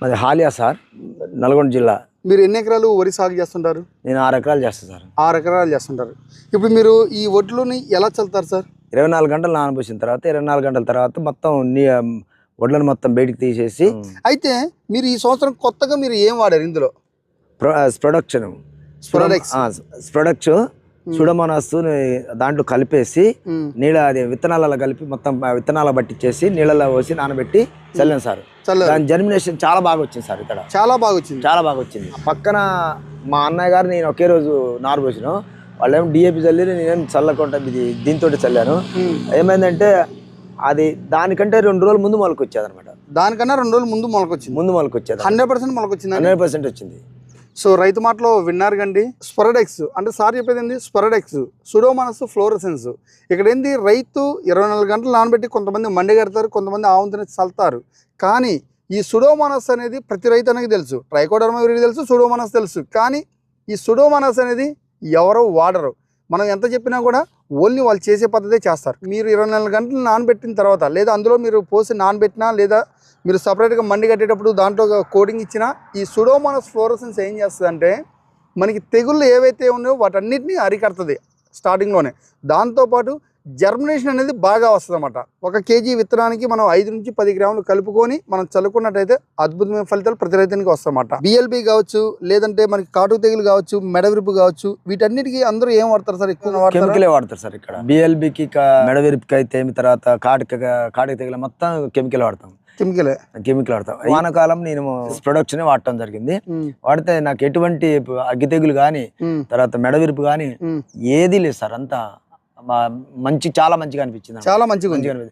మాది హాలియా సార్ నల్గొండ జిల్లా. మీరు ఎన్ని ఎకరాలు వరి సాగు చేస్తుంటారు? నేను ఆరు ఎకరాలు చేస్తాను సార్. ఆరు ఎకరాలు చేస్తుంటారు. ఇప్పుడు మీరు ఈ వడ్లుని ఎలా చల్లుతారు సార్? ఇరవై నాలుగు గంటలు నానబోసిన తర్వాత ఇరవై నాలుగు గంటల తర్వాత మొత్తం నీ వడ్లను మొత్తం బయటికి తీసేసి అయితే మీరు ఈ సంవత్సరం కొత్తగా మీరు ఏం వాడారు ఇందులో? ప్రొడక్షన్. ప్రొడక్షన్ సుడమనస్ దాంట్లో కలిపేసి నీళ్ళ అది విత్తనాలలో కలిపి మొత్తం విత్తనాల పట్టించేసి నీళ్ళలో పోసి నానబెట్టి చల్లాను సార్. దాని జర్మినేషన్ చాలా బాగా వచ్చింది సార్ ఇక్కడ. చాలా బాగా వచ్చింది. చాలా బాగా వచ్చింది. పక్కన మా అన్నయ్య గారు నేను ఒకే రోజు నారు పోసిన. వాళ్ళేమో డిఏపి చల్లి నేనేం చల్లకుండా ఇది దీంతో చల్లాను. ఏమైందంటే అది దానికంటే రెండు రోజుల ముందు మొలక వచ్చేది అనమాట దానికన్నా రెండు రోజులు ముందు మొలకొచ్చింది. ముందు మొలక వచ్చేది హండ్రెడ్ పర్సెంట్ మొలకొచ్చింది? హండ్రెడ్ పర్సెంట్ వచ్చింది. సో రైతు మాటలో విన్నారు కండి. స్పొరడెక్స్ అంటే సార్ చెప్పేది ఏంది? Sporodex pseudomonas fluorescens. ఇక్కడ ఏంది? రైతు ఇరవై నాలుగు గంటలు నానబెట్టి కొంతమంది మండి కడతారు కొంతమంది ఆవంతిని చల్తారు కానీ ఈ సుడోమనస్ అనేది ప్రతి రైతు అనేది తెలుసు. ట్రైకోడర్మా తెలుసు సుడోమనస్ తెలుసు. కానీ ఈ సుడోమనస్ అనేది ఎవరో వాడరు. మనం ఎంత చెప్పినా కూడా ఓన్లీ వాళ్ళు చేసే పద్ధతే చేస్తారు. మీరు ఇరవై నాలుగు గంటలు నానబెట్టిన తర్వాత లేదా అందులో మీరు పోసి నానబెట్టినా లేదా మీరు సపరేట్గా మండి కట్టేటప్పుడు దాంట్లో కోటింగ్ ఇచ్చిన ఈ సుడోమోనస్ ఫ్లోరసెన్స్ ఏం చేస్తుందంటే మనకి తెగుళ్ళు ఏవైతే ఉన్నాయో వాటన్నిటిని అరికడుతుంది స్టార్టింగ్లోనే దాంతోపాటు జర్మినేషన్ అనేది బాగా వస్తుంది అన్నమాట ఒక కేజీ విత్తనానికి మనం ఐదు నుంచి పది గ్రాములు కలుపుకొని మనం చల్లుకున్నట్టయితే అద్భుతమైన ఫలితాలు ప్రతి రైతునికి వస్తాయన్నమాట. బిఎల్బి కావచ్చు లేదంటే మనకి కాటు తెగులు కావచ్చు మెడవిరుపు కావచ్చు వీటన్నిటికీ అందరూ ఏం వాడతారు సార్? ఎక్కువ వాడతారు? కెమికలే వాడతారు సార్ ఇక్కడ. బిఎల్బికి మెడవిరిపికి అయితే ఏమి తర్వాత కాటిక కాటిక తెగిల మొత్తం కెమికల్ వాడతాం. కెమికలే. కెమికల్ వాడతాం. వానకాలం నేను ప్రొడక్షన్ వాడటం జరిగింది. వాడితే నాకు ఎటువంటి అగ్గి తెగులు కానీ తర్వాత మెడవిరుపు కానీ ఏది లేదు సార్ అంతా. మంచి చాలా మంచిగా అనిపించింది. చాలా మంచిగా మంచిగా అనిపించింది